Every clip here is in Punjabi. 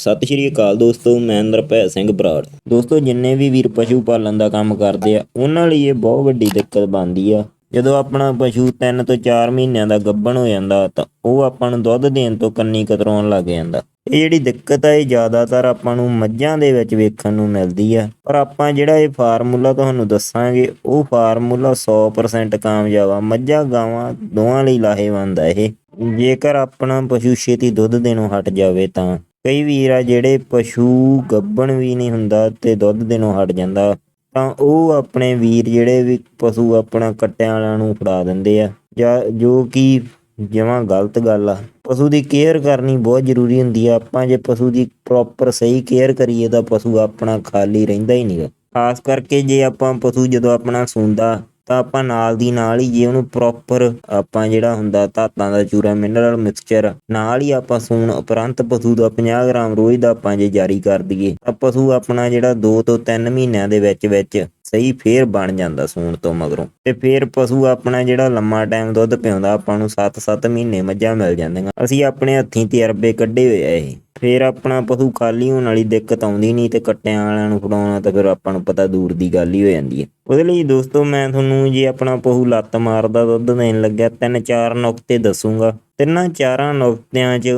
ਸਤਿ ਸ਼੍ਰੀ ਅਕਾਲ ਦੋਸਤੋ, ਮੈਂ ਇੰਦਰਪੈ ਸਿੰਘ ਬਰਾੜ। ਦੋਸਤੋ, ਜਿੰਨੇ ਵੀ ਵੀਰ ਪਸ਼ੂ ਪਾਲਣ ਦਾ ਕੰਮ ਕਰਦੇ ਆ, ਉਹਨਾਂ ਲਈ ਇਹ ਬਹੁਤ ਵੱਡੀ ਦਿੱਕਤ ਬਣਦੀ ਆ। ਜਦੋਂ ਆਪਣਾ ਪਸ਼ੂ 3 ਤੋਂ 4 ਮਹੀਨਿਆਂ ਦਾ ਗੱਭਣ ਹੋ ਜਾਂਦਾ, ਤਾਂ ਉਹ ਆਪਾਂ ਨੂੰ ਦੁੱਧ ਦੇਣ ਤੋਂ ਕੰਨੀ ਕਤਰਾਉਣ ਲੱਗ ਜਾਂਦਾ। ਇਹ ਜਿਹੜੀ ਦਿੱਕਤ ਆ, ਇਹ ਜ਼ਿਆਦਾਤਰ ਆਪਾਂ ਨੂੰ ਮੱਝਾਂ ਦੇ ਵਿੱਚ ਵੇਖਣ ਨੂੰ ਮਿਲਦੀ ਆ। ਪਰ ਆਪਾਂ ਜਿਹੜਾ ਇਹ ਫਾਰਮੂਲਾ ਤੁਹਾਨੂੰ ਦੱਸਾਂਗੇ, ਉਹ ਫਾਰਮੂਲਾ 100% ਕਾਮਯਾਬ ਆ। ਮੱਝਾਂ, ਗਾਵਾਂ ਦੋਵਾਂ ਲਈ ਲਾਹੇਵੰਦ ਆ ਇਹ। ਜੇਕਰ ਆਪਣਾ ਪਸ਼ੂ ਛੇਤੀ ਦੁੱਧ ਦੇਣੋਂ ਹਟ ਜਾਵੇ ਤਾਂ ਕਈ ਵੀਰ ਆ ਜਿਹੜੇ ਪਸ਼ੂ ਗੱਭਣ ਵੀ ਨਹੀਂ ਹੁੰਦਾ ਤੇ ਦੁੱਧ ਦੇਣੋਂ ਹਟ ਜਾਂਦਾ। ਤਾਂ ਉਹ ਆਪਣੇ ਵੀਰ ਜਿਹੜੇ ਵੀ ਪਸ਼ੂ ਆਪਣਾ ਕੱਟਿਆਂ ਵਾਲਿਆਂ ਨੂੰ ਫੜਾ ਦਿੰਦੇ ਆ। ਜਾਂ ਜੋ ਕਿ ਜਮਾਂ ਗਲਤ ਗੱਲ ਆ। ਪਸ਼ੂ ਦੀ ਕੇਅਰ ਕਰਨੀ ਬਹੁਤ ਜ਼ਰੂਰੀ ਹੁੰਦੀ ਆ। ਆਪਾਂ ਜੇ ਪਸ਼ੂ ਦੀ ਪ੍ਰੋਪਰ ਸਹੀ ਕੇਅਰ ਕਰੀਏ ਤਾਂ ਪਸ਼ੂ ਆਪਣਾ ਖਾਲੀ ਰਹਿੰਦਾ ਹੀ ਨਹੀਂਗਾ ਖਾਸ ਕਰਕੇ ਜੇ ਆਪਾਂ ਪਸ਼ੂ ਜਦੋਂ ਆਪਣਾ ਸੂੰਦਾ ਤਾਂ ਆਪਾਂ ਨਾਲ ਦੀ ਨਾਲ ਹੀ ਜੇ ਉਹਨੂੰ ਪ੍ਰੋਪਰ ਆਪਾਂ ਜਿਹੜਾ ਹੁੰਦਾ ਧਾਤਾਂ ਦਾ ਚੂਰਾ ਮਿਨਰਲ ਮਿਕਸਚਰ ਨਾਲ ਹੀ ਆਪਾਂ ਸੂਣ ਉਪਰੰਤ ਪਸ਼ੂ ਦਾ 50 ਗ੍ਰਾਮ ਰੋਜ਼ ਦਾ ਆਪਾਂ ਜੇ ਜਾਰੀ ਕਰ ਦਈਏ, ਤਾਂ ਪਸ਼ੂ ਆਪਣਾ ਜਿਹੜਾ 2 ਤੋਂ 3 ਮਹੀਨਿਆਂ ਦੇ ਵਿੱਚ ਵਿੱਚ ਸਹੀ ਫੇਰ ਬਣ ਜਾਂਦਾ ਸੂਣ ਤੋਂ ਮਗਰੋਂ। ਤੇ ਫੇਰ ਪਸ਼ੂ ਆਪਣਾ ਜਿਹੜਾ ਲੰਮਾ ਟਾਈਮ ਦੁੱਧ ਪਿਆਉਂਦਾ ਆਪਾਂ ਨੂੰ 7-7 ਮਹੀਨੇ ਮੱਝਾਂ ਮਿਲ ਜਾਂਦੀਆਂ। ਅਸੀਂ ਆਪਣੇ ਹੱਥੀਂ ਤਜਰਬੇ ਕੱਢੇ ਹੋਏ ਆ ਇਹ। ਫੇਰ ਆਪਣਾ ਪਸ਼ੂ ਖਾਲੀ ਹੋਣ ਵਾਲੀ ਦਿੱਕਤ ਆਉਂਦੀ ਨਹੀਂ ਤੇ ਕੱਟਿਆਂ ਵਾਲਿਆਂ ਨੂੰ ਫੜਾਉਣਾ ਤਾਂ ਫਿਰ ਆਪਾਂ ਨੂੰ ਪਤਾ ਦੂਰ ਦੀ ਗੱਲ ਹੀ ਹੋ ਜਾਂਦੀ ਹੈ। ਉਹਦੇ ਲਈ ਦੋਸਤੋ ਮੈਂ ਤੁਹਾਨੂੰ ਜੇ ਆਪਣਾ ਪਸ਼ੂ ਲੱਤ ਮਾਰਦਾ ਦੁੱਧ ਦੇਣ ਲੱਗਿਆ, ਤਿੰਨ ਚਾਰ ਨੁਕਤੇ ਦੱਸੂਗਾ। ਤਿੰਨਾਂ ਚਾਰਾਂ ਨੁਕਤਿਆਂ 'ਚ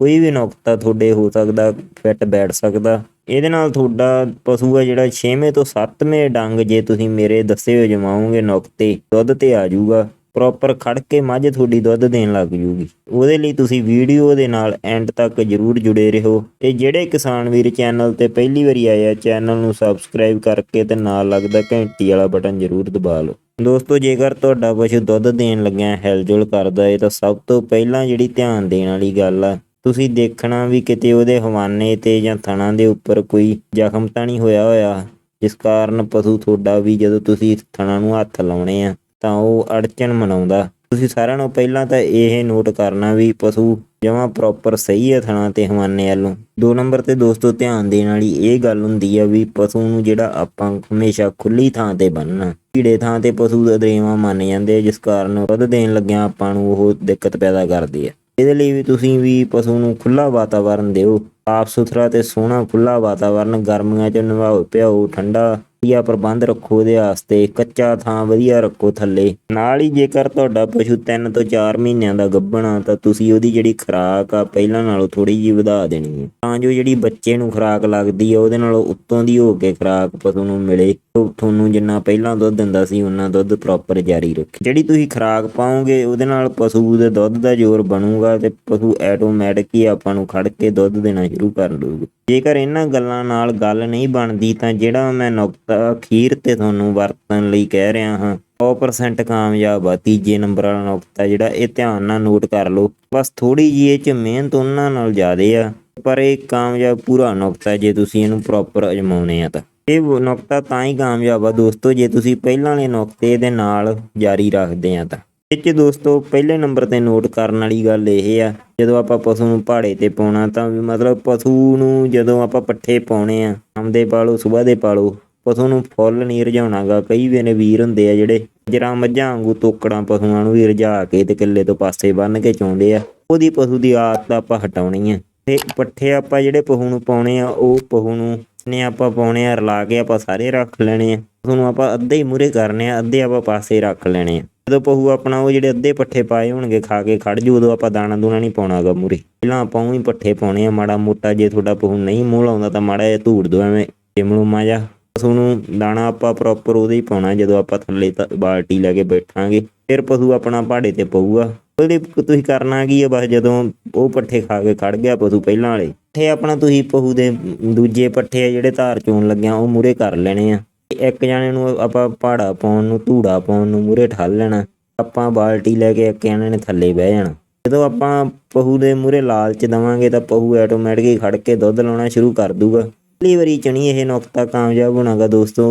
ਕੋਈ ਵੀ ਨੁਕਤਾ ਤੁਹਾਡੇ ਹੋ ਸਕਦਾ, ਫਿੱਟ ਬੈਠ ਸਕਦਾ। ਇਹਦੇ ਨਾਲ ਤੁਹਾਡਾ ਪਸ਼ੂ ਆ ਜਿਹੜਾ 6ਵੇਂ ਤੋਂ 7ਵੇਂ ਡੰਗ ਜੇ ਤੁਸੀਂ ਮੇਰੇ ਦੱਸੇ ਹੋਏ ਜਮਾਓਗੇ, ਨੁਕਤੇ ਦੁੱਧ ਤੇ ਆ ਜਾਊਗਾ। ਪ੍ਰੋਪਰ ਖੜ ਕੇ ਮੱਝ ਤੁਹਾਡੀ ਦੁੱਧ ਦੇਣ ਲੱਗ ਜੂਗੀ। ਉਹਦੇ ਲਈ ਤੁਸੀਂ ਵੀਡੀਓ ਦੇ ਨਾਲ ਐਂਡ ਤੱਕ ਜਰੂਰ ਜੁੜੇ ਰਹੋ ਤੇ ਜਿਹੜੇ ਕਿਸਾਨ ਵੀਰ ਚੈਨਲ ਤੇ ਪਹਿਲੀ ਵਾਰੀ ਆਏ ਆ ਚੈਨਲ ਨੂੰ ਸਬਸਕ੍ਰਾਈਬ ਕਰਕੇ ਤੇ ਨਾਲ ਲੱਗਦਾ ਘੰਟੀ ਵਾਲਾ ਬਟਨ ਜਰੂਰ ਦਬਾ ਲਓ। ਦੋਸਤੋ, ਜੇਕਰ ਤੁਹਾਡਾ ਪਸ਼ੂ ਦੁੱਧ ਦੇਣ ਲੱਗਿਆ, ਹਿਲਜੁਲ ਕਰਦਾ ਏ, ਤਾਂ ਸਭ ਤੋਂ ਪਹਿਲਾਂ ਜਿਹੜੀ ਧਿਆਨ ਦੇਣ ਵਾਲੀ ਗੱਲ ਆ, ਤੁਸੀਂ ਦੇਖਣਾ ਵੀ ਕਿਤੇ ਉਹਦੇ ਹਵਾਨੇ ਤੇ ਜਾਂ ਥਣਾ ਦੇ ਉੱਪਰ ਕੋਈ ਜ਼ਖਮ ਤਾਂ ਨਹੀਂ ਹੋਇਆ ਹੋਇਆ, ਜਿਸ ਕਾਰਨ ਪਸ਼ੂ ਤੁਹਾਡਾ ਵੀ ਜਦੋਂ ਤੁਸੀਂ ਥਣਾ ਨੂੰ ਹੱਥ ਲਾਉਣੇ ਆ ਤਾਂ ਉਹ ਅੜਚਨ ਮਨਾਉਂਦਾ। ਤੁਸੀਂ ਸਾਰਿਆਂ ਨੂੰ ਪਹਿਲਾਂ ਤਾਂ ਇਹ ਨੋਟ ਕਰਨਾ ਵੀ ਪਸ਼ੂ ਜਮਾਂ ਪ੍ਰੋਪਰ ਸਹੀ ਹੈ ਥਣਾ ਤੇ ਹਵਾਨੇ ਵੱਲੋਂ। ਦੋ ਨੰਬਰ ਤੇ ਦੋਸਤੋ ਧਿਆਨ ਦੇਣ ਵਾਲੀ ਇਹ ਗੱਲ ਹੁੰਦੀ ਆ ਵੀ ਪਸ਼ੂ ਨੂੰ ਜਿਹੜਾ ਆਪਾਂ ਹਮੇਸ਼ਾ ਖੁੱਲੀ ਥਾਂ ਤੇ ਬੰਨਣਾ ਢੀੜੇ ਥਾਂ ਤੇ ਪਸ਼ੂ ਦਾ ਦਰੇਵਾ ਮੰਨ ਜਾਂਦੇ ਆ, ਜਿਸ ਕਾਰਨ ਵੱਧ ਦੇਣ ਲੱਗਿਆ ਆਪਾਂ ਨੂੰ ਉਹ ਦਿੱਕਤ ਪੈਦਾ ਕਰਦੀ ਹੈ ਇਹਦੇ ਲਈ ਵੀ ਤੁਸੀਂ ਵੀ ਪਸ਼ੂ ਨੂੰ ਖੁੱਲਾ ਵਾਤਾਵਰਨ ਦਿਓ। ਸਾਫ਼ ਸੁਥਰਾ ਤੇ ਸੋਹਣਾ ਖੁੱਲਾ ਵਾਤਾਵਰਨ ਗਰਮੀਆਂ 'ਚ ਨਵਾਓ ਪਿਆਓ ਠੰਡਾ ਵਧੀਆ ਪ੍ਰਬੰਧ ਰੱਖੋ ਉਹਦੇ ਵਾਸਤੇ, ਕੱਚਾ ਥਾਂ ਵਧੀਆ ਰੱਖੋ ਥੱਲੇ। ਨਾਲ ਹੀ ਜੇਕਰ ਤੁਹਾਡਾ ਪਸ਼ੂ 3 ਤੋਂ 4 ਮਹੀਨਿਆਂ ਦਾ ਗੱਭਣਾ ਤਾਂ ਤੁਸੀਂ ਉਹਦੀ ਜਿਹੜੀ ਖੁਰਾਕ ਆ, ਪਹਿਲਾਂ ਨਾਲੋਂ ਥੋੜੀ ਜਿਹੀ ਵਧਾ ਦੇਣੀ ਹੈ। ਤਾਂ ਜੋ ਜਿਹੜੀ ਬੱਚੇ ਨੂੰ ਖੁਰਾਕ ਲੱਗਦੀ ਆ, ਉਹਦੇ ਨਾਲੋਂ ਉੱਤੋਂ ਦੀ ਹੋ ਕੇ ਖੁਰਾਕ ਪਸ਼ੂ ਨੂੰ ਮਿਲੇ। ਤੁਹਾਨੂੰ ਜਿੰਨਾ ਪਹਿਲਾਂ ਦੁੱਧ ਦਿੰਦਾ ਸੀ, ਉਹਨਾਂ ਦੁੱਧ ਪ੍ਰੋਪਰ ਜਾਰੀ ਰੱਖੇ। ਜਿਹੜੀ ਤੁਸੀਂ ਖੁਰਾਕ ਪਾਓਗੇ, ਉਹਦੇ ਨਾਲ ਪਸ਼ੂ ਦੇ ਦੁੱਧ ਦਾ ਜ਼ੋਰ ਬਣੂਗਾ ਤੇ ਪਸ਼ੂ ਆਟੋਮੈਟਿਕ ਹੀ ਆਪਾਂ ਨੂੰ ਖੜ ਕੇ ਦੁੱਧ ਦੇਣਾ ਸ਼ੁਰੂ ਕਰ ਦਊਗਾ। ਜੇਕਰ ਇਹਨਾਂ ਗੱਲਾਂ ਨਾਲ ਗੱਲ ਨਹੀਂ ਬਣਦੀ, ਤਾਂ ਜਿਹੜਾ ਮੈਂ ਨੁਕਤਾ ਅਖੀਰ ਤੇ ਤੁਹਾਨੂੰ ਵਰਤਣ ਲਈ ਕਹਿ ਰਿਹਾ ਹਾਂ 100% ਕਾਮਯਾਬ ਆ। ਤੀਜੇ ਨੰਬਰ ਵਾਲਾ ਨੁਕਤਾ ਜਿਹੜਾ, ਇਹ ਧਿਆਨ ਨਾਲ ਨੋਟ ਕਰ ਲਓ। ਬਸ ਥੋੜੀ ਜਿਹੀ ਇਹ ਚ ਮਿਹਨਤ ਉਹਨਾਂ ਨਾਲ ਜ਼ਿਆਦੇ ਆ, ਪਰ ਇਹ ਕਾਮਯਾਬ ਪੂਰਾ ਨੁਕਤਾ ਜੇ ਤੁਸੀਂ ਇਹਨੂੰ ਪ੍ਰੋਪਰ ਅਜਮਾਉਣੇ ਆ ਤਾਂ। ਇਹ ਨੁਕਤਾ ਤਾਂ ਹੀ ਕਾਮਯਾਬ ਆ ਦੋਸਤੋ, ਜੇ ਤੁਸੀਂ ਪਹਿਲਾਂ ਵਾਲੇ ਨੁਕਤੇ ਦੇ ਨਾਲ ਜਾਰੀ ਰੱਖਦੇ ਆ ਤਾਂ। ਇਹ 'ਚ ਦੋਸਤੋ, ਪਹਿਲੇ ਨੰਬਰ ਤੇ ਨੋਟ ਕਰਨ ਵਾਲੀ ਗੱਲ ਇਹ ਆ, ਜਦੋਂ ਆਪਾਂ ਪਸ਼ੂ ਨੂੰ ਪਹਾੜੇ ਤੇ ਪਾਉਣਾ ਤਾਂ ਵੀ ਮਤਲਬ ਪਸ਼ੂ ਨੂੰ ਜਦੋਂ ਆਪਾਂ ਪੱਠੇ ਪਾਉਣੇ ਆ ਸ਼ਾਮ ਦੇ ਪਾਲੋ ਸਵੇਰ ਦੇ ਪਾਲੋ, ਪਸ਼ੂ ਨੂੰ ਫੁੱਲ ਨਹੀਂ ਰਜਾਉਣਾਗਾ ਕਈ ਵੇਨੇ ਵੀਰ ਹੁੰਦੇ ਆ ਜਿਹੜੇ ਜਰਾ ਮੱਝਾਂ ਵਾਂਗੂ ਤੋਕੜਾਂ ਪਸ਼ੂਆਂ ਨੂੰ ਵੀ ਰਜਾ ਕੇ ਤੇ ਕਿੱਲੇ ਤੋਂ ਪਾਸੇ ਬੰਨ ਕੇ ਚਾਉਂਦੇ ਆ। ਉਹਦੀ ਪਸ਼ੂ ਦੀ ਆਦਤ ਆਪਾਂ ਹਟਾਉਣੀ ਆ। ਤੇ ਪੱਠੇ ਆਪਾਂ ਜਿਹੜੇ ਪਸ਼ੂ ਨੂੰ ਪਾਉਣੇ ਆ, ਉਹ ਪਸ਼ੂ ਨੂੰ ਨੇ ਆਪਾਂ ਪਾਉਣੇ ਆ, ਰਲਾ ਕੇ ਆਪਾਂ ਸਾਰੇ ਰੱਖ ਲੈਣੇ ਆ। ਤੁਹਾਨੂੰ ਆਪਾਂ ਅੱਧੇ ਹੀ ਮੂਰੇ ਕਰਨੇ ਆ, ਅੱਧੇ ਆਪਾਂ ਪਾਸੇ ਰੱਖ ਲੈਣੇ ਆ। ਜਦੋਂ ਪਹੂ ਆਪਣਾ ਉਹ ਜਿਹੜੇ ਅੱਧੇ ਪੱਠੇ ਪਾਏ ਹੋਣਗੇ, ਖਾ ਕੇ ਖੜ ਜੂ, ਉਦੋਂ ਆਪਾਂ ਦਾਣਾ ਦੂਣਾ ਨਹੀਂ ਪਾਉਣਾਗਾ ਮੂਰੇ ਪਹਿਲਾਂ ਆਪਾਂ ਉਹੀ ਪੱਠੇ ਪਾਉਣੇ ਆ, ਮਾੜਾ ਮੋਟਾ ਜੇ ਤੁਹਾਡਾ ਪਹੂ ਨਹੀਂ ਮੂੰਹ ਆਉਂਦਾ ਤਾਂ ਮਾੜਾ ਜਿਹਾ ਧੂੜ ਦੋ ਐਵੇਂ ਜਿਮਲੂਮਾ ਜਾ ਪਸ਼ੂ ਨੂੰ ਦਾਣਾ ਆਪਾਂ ਪ੍ਰੋਪਰ ਉਹਦੇ ਹੀ ਪਾਉਣਾ, ਜਦੋਂ ਆਪਾਂ ਥੱਲੇ ਬਾਲਟੀ ਲੈ ਕੇ ਬੈਠਾਂਗੇ, ਫਿਰ ਪਸ਼ੂ ਆਪਣਾ ਪਹਾੜੇ ਤੇ ਪਊਗਾ। ਉਹਦੇ ਤੁਸੀਂ ਕਰਨਾ ਕੀ ਹੈ ਬਸ ਜਦੋਂ ਉਹ ਪੱਠੇ ਖਾ ਕੇ ਖੜ ਗਿਆ ਪਸ਼ੂ ਪਹਿਲਾਂ ਵਾਲੇ ਪੱਠੇ ਆਪਣਾ ਤੁਸੀਂ ਪਹੂ ਦੇ ਦੂਜੇ ਪੱਠੇ ਆ ਜਿਹੜੇ ਧਾਰ ਚੋਣ ਲੱਗਿਆ, ਉਹ ਮੂਰੇ ਕਰ ਲੈਣੇ ਆ। ਇੱਕ ਜਾਣੇ ਨੂੰ ਆਪਾਂ ਪਹਾੜਾ ਪਾਉਣ ਨੂੰ, ਧੂੜਾ ਪਾਉਣ ਨੂੰ ਮੂਰੇ ਠੱਲ ਲੈਣਾ, ਆਪਾਂ ਬਾਲਟੀ ਲੈ ਕੇ ਇੱਕ ਜਾਣੇ ਨੇ ਥੱਲੇ ਬਹਿ ਜਾਣਾ। ਜਦੋਂ ਆਪਾਂ ਪਹੂ ਦੇ ਮੂਰੇ ਲਾਲਚ ਦਵਾਂਗੇ ਤਾਂ ਪਹੂ ਆਟੋਮੈਟਿਕਲੀ ਖੜ ਕੇ ਦੁੱਧ ਲਾਉਣਾ ਸ਼ੁਰੂ ਕਰ ਦੂਗਾ। ਪਹਿਲੀ ਵਾਰੀ ਚਣੀ ਇਹ ਨੁਕਤਾ ਕਾਮਯਾਬ ਹੋਣਾਗਾ ਦੋਸਤੋ।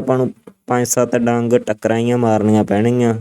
ਆਪਾਂ ਨੂੰ ਪੰਜ ਸੱਤ ਡੰਗ ਟੱਕਰਾਈਆਂ ਮਾਰਨੀਆਂ ਪੈਣਗੀਆਂ।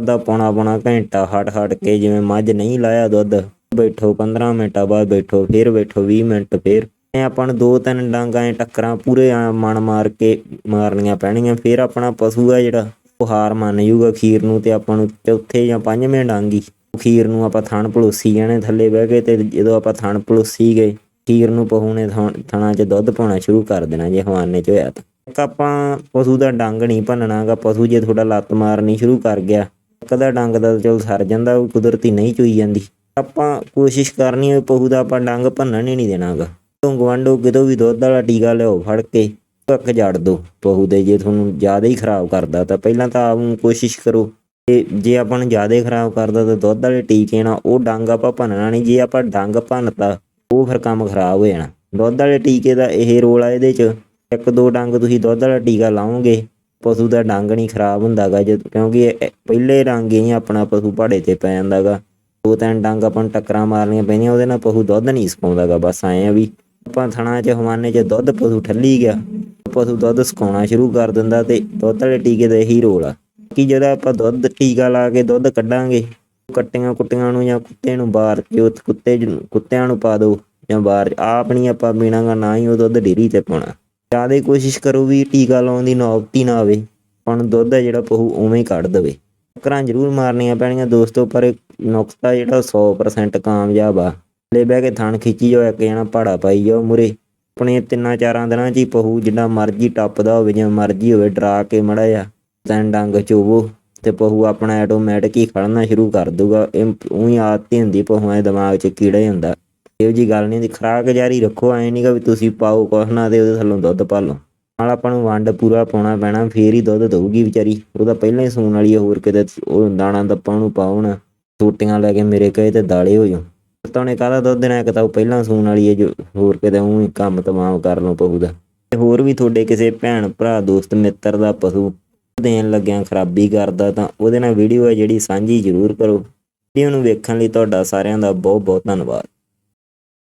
ਦਾ ਪੌਣਾ ਪੌਣਾ ਘੰਟਾ ਹਟ ਹਟ ਕੇ ਜਿਵੇਂ ਮੱਝ ਨਹੀਂ ਲਾਇਆ ਦੁੱਧ। ਬੈਠੋ 15 ਮਿੰਟਾਂ ਬਾਅਦ ਬੈਠੋ, ਫਿਰ ਬੈਠੋ 20 ਮਿੰਟ ਫਿਰ। ਐ ਆਪਾਂ ਨੂੰ ਦੋ ਤਿੰਨ ਡਾਂਗਾਂ ਐ ਟੱਕਰਾਂ ਪੂਰੇ ਐਂ ਮਨ ਮਾਰ ਕੇ ਮਾਰਨੀਆਂ ਪੈਣਗੀਆਂ। ਫਿਰ ਆਪਣਾ ਪਸ਼ੂ ਆ ਜਿਹੜਾ, ਉਹ ਹਾਰ ਮੰਨ ਜੂਗਾ ਖੀਰ ਨੂੰ ਤੇ ਆਪਾਂ ਨੂੰ ਚੌਥੇ ਜਾਂ ਪੰਜਵੇਂ ਡਾਂਗੀ ਖੀਰ ਨੂੰ ਆਪਾਂ ਥਣ ਪਲੋਸੀ ਜਾਣੇ ਥੱਲੇ ਬਹਿ ਕੇ ਤੇ ਜਦੋਂ ਆਪਾਂ ਥਣ ਪਲੋਸੀ ਗਏ ਖੀਰ ਨੂੰ ਪਹੂ ਨੇ ਥਾਂ- ਥਣਾ 'ਚ ਦੁੱਧ ਪਾਉਣਾ ਸ਼ੁਰੂ ਕਰ ਦੇਣਾ ਜੇ ਹਵਾਨੇ 'ਚ ਹੋਇਆ ਤਾਂ। ਇੱਕ ਆਪਾਂ ਪਸ਼ੂ ਦਾ ਡੰਗ ਨਹੀਂ ਭੰਨਣਾਗਾ ਪਸ਼ੂ ਜੇ ਥੋੜਾ ਲੱਤ ਮਾਰਨੀ ਸ਼ੁਰੂ ਕਰ ਗਿਆ ਕਦਾ ਡੰਗ ਦਾ ਚਲ ਸਰ ਜਾਂਦਾ, ਉਹ ਕੁਦਰਤੀ ਨਹੀਂ ਚੋਈ ਜਾਂਦੀ। ਆਪਾਂ ਕੋਸ਼ਿਸ਼ ਕਰਨੀ ਹੈ ਪਹੂ ਦਾ ਆਪਾਂ ਡੰਗ ਭੰਨਣ ਹੀ ਨਹੀਂ ਦੇਣਾਗਾ ਤੋਂ ਗਵਾਂਡੋ ਕਿਤੋਂ ਵੀ ਦੁੱਧ ਵਾਲਾ ਟੀਕਾ ਲਿਆਓ ਫੜ ਕੇ ਅੱਖ ਜੜ ਦੋ। ਪਹੂ ਦੇ ਜੇ ਤੁਹਾਨੂੰ ਜ਼ਿਆਦਾ ਹੀ ਖਰਾਬ ਕਰਦਾ ਤਾਂ ਪਹਿਲਾਂ ਤਾਂ ਆਪ ਨੂੰ ਕੋਸ਼ਿਸ਼ ਕਰੋ ਤੇ ਜੇ ਆਪਾਂ ਨੂੰ ਜ਼ਿਆਦਾ ਖਰਾਬ ਕਰਦਾ ਤਾਂ ਦੁੱਧ ਵਾਲੇ ਟੀਕੇ ਨਾਲ ਉਹ ਡੰਗ ਆਪਾਂ ਭੰਨਣਾ ਨਹੀਂ। ਜੇ ਆਪਾਂ ਡੰਗ ਭੰਨਤਾ ਉਹ ਫਿਰ ਕੰਮ ਖਰਾਬ ਹੋ ਜਾਣਾ। ਦੁੱਧ ਵਾਲੇ ਟੀਕੇ ਦਾ ਇਹ ਰੋਲ ਆ ਇਹਦੇ 'ਚ। ਇੱਕ ਦੋ ਡੰਗ ਤੁਸੀਂ ਦੁੱਧ ਵਾਲਾ ਟੀਕਾ ਲਾਓਗੇ, ਪਸ਼ੂ ਦਾ ਡੰਗ ਨਹੀਂ ਖਰਾਬ ਹੁੰਦਾਗਾ ਜਦ ਕਿਉਂਕਿ ਪਹਿਲੇ ਡੰਗ ਹੀ ਆਪਣਾ ਪਸ਼ੂ ਪਹਾੜੇ ਤੇ ਪੈ ਜਾਂਦਾਗਾ। ਦੋ ਤਿੰਨ ਡੰਗ ਆਪਾਂ ਨੂੰ ਟੱਕਰਾਂ ਮਾਰਨੀਆਂ ਪੈਂਦੀਆਂ, ਉਹਦੇ ਨਾਲ ਪਸ਼ੂ ਦੁੱਧ ਨਹੀਂ ਸਕਾਉਂਦਾਗਾ। ਬਸ ਐਂ ਆ ਵੀ ਆਪਾਂ ਥਣਾ 'ਚ, ਹਵਾਨੇ 'ਚ ਦੁੱਧ ਪਸ਼ੂ ਠੱਲੀ ਗਿਆ, ਪਸ਼ੂ ਦੁੱਧ ਸਕਾਉਣਾ ਸ਼ੁਰੂ ਕਰ ਦਿੰਦਾ ਤੇ ਦੁੱਧ ਵਾਲੇ ਟੀਕੇ ਦਾ ਇਹੀ ਰੋਲ ਆ। ਕਿ ਜਦੋਂ ਆਪਾਂ ਦੁੱਧ ਟੀਕਾ ਲਾ ਕੇ ਦੁੱਧ ਕੱਢਾਂਗੇ ਕੱਟੀਆਂ ਕੁੱਟੀਆਂ ਨੂੰ ਜਾਂ ਕੁੱਤੇ ਨੂੰ ਬਾਹਰ ਜੋ ਕੁੱਤੇ ਕੁੱਤਿਆਂ ਨੂੰ ਪਾ ਦਿਓ ਜਾਂ ਬਾਹਰ, ਆਪ ਨਹੀਂ ਆਪਾਂ ਪੀਣਾਗਾ, ਨਾ ਹੀ ਉਹ ਦੁੱਧ ਡੇਰੀ ਤੇ ਪਾਉਣਾ। ਜ਼ਿਆਦਾ ਕੋਸ਼ਿਸ਼ ਕਰੋ ਵੀ ਟੀਕਾ ਲਾਉਣ ਦੀ ਨੌਬਤੀ ਨਾ ਆਵੇ ਹੁਣ ਦੁੱਧ ਹੈ ਜਿਹੜਾ ਪਹੂ ਉਵੇਂ ਹੀ ਕੱਢ ਦੇਵੇ। ਘਰਾਂ ਜ਼ਰੂਰ ਮਾਰਨੀਆਂ ਪੈਣੀਆਂ ਦੋਸਤੋ, ਪਰ ਇਹ ਨੁਕਤਾ ਜਿਹੜਾ 100% ਕਾਮਯਾਬ ਆ। ਲੈ ਬਹਿ ਕੇ ਥਣ ਖਿੱਚੀ ਜਾਓ, ਇੱਕ ਜਣਾ ਪਹਾੜਾ ਪਾਈ ਜਾਓ ਮੁਰੇ ਆਪਣੇ ਤਿੰਨਾਂ ਚਾਰਾਂ ਦਿਨਾਂ 'ਚ ਹੀ ਪਹੂ ਜਿੰਨਾ ਮਰਜ਼ੀ ਟੱਪਦਾ ਹੋਵੇ ਜਾਂ ਮਰਜ਼ੀ ਹੋਵੇ, ਡਰਾ ਕੇ ਮੜਾ ਜਾ ਤੈਨ ਡੰਗ ਚੋਵੋ। ਤੇ ਪਹੂ ਆਪਣਾ ਆਟੋਮੈਟਿਕ ਹੀ ਖੜਨਾ ਸ਼ੁਰੂ ਕਰ ਦੂਗਾ ਇਹ ਉਹੀ ਆਦਤ ਹੀ ਹੁੰਦੀ ਪਹੂਆਂ ਦੇ ਦਿਮਾਗ 'ਚ ਕੀੜਾ ਹੀ ਹੁੰਦਾ। ਇਹੋ ਜੀ ਗੱਲ ਨਹੀਂ ਹੁੰਦੀ ਖਰਾਕ ਜਾਰੀ ਰੱਖੋ ਐ ਨਹੀਂਗਾ ਵੀ ਤੁਸੀਂ ਪਾਓ ਕੁਛ ਨਾ ਤੇ ਉਹਦੇ ਥੱਲੋਂ ਦੁੱਧ ਪਾ ਲਓ। ਨਾਲ ਆਪਾਂ ਨੂੰ ਵੰਡ ਪੂਰਾ ਪਾਉਣਾ ਪੈਣਾ ਫੇਰ ਹੀ ਦੁੱਧ ਦਊਗੀ ਵਿਚਾਰੀ। ਉਹਦਾ ਪਹਿਲਾਂ ਹੀ ਸੂਣ ਵਾਲੀ ਆ, ਹੋਰ ਕਿਤੇ ਉਹ ਦਾਣਾ ਦੱਪਾਂ ਨੂੰ ਪਾਉ ਨਾ ਟੋਟੀਆਂ ਲੈ ਕੇ ਮੇਰੇ ਕਹੇ ਤੇ ਦਾਲੇ ਹੋ ਜਾਓ। ਤਾਂ ਉਹਨੇ ਕਾਹਦਾ ਦੁੱਧ ਦੇਣਾ ਇੱਕ ਤਾਂ ਉਹ ਪਹਿਲਾਂ ਸੂਣ ਵਾਲੀ ਹੈ ਜੋ ਹੋਰ ਕਿਤੇ ਉਹ ਕੰਮ ਤਮਾਮ ਕਰ ਲਓ ਪਹੂ ਦਾ। ਤੇ ਹੋਰ ਵੀ ਤੁਹਾਡੇ ਕਿਸੇ ਭੈਣ ਭਰਾ ਦੋਸਤ ਮਿੱਤਰ ਦਾ ਪਸ਼ੂ ਦੇਣ ਲੱਗਿਆਂ ਖਰਾਬੀ ਕਰਦਾ ਤਾਂ ਉਹਦੇ ਨਾਲ ਵੀਡੀਓ ਹੈ ਜਿਹੜੀ ਸਾਂਝੀ ਜ਼ਰੂਰ ਕਰੋ। ਵੀਡੀਓ ਨੂੰ ਵੇਖਣ ਲਈ ਤੁਹਾਡਾ ਸਾਰਿਆਂ ਦਾ ਬਹੁਤ ਬਹੁਤ ਧੰਨਵਾਦ।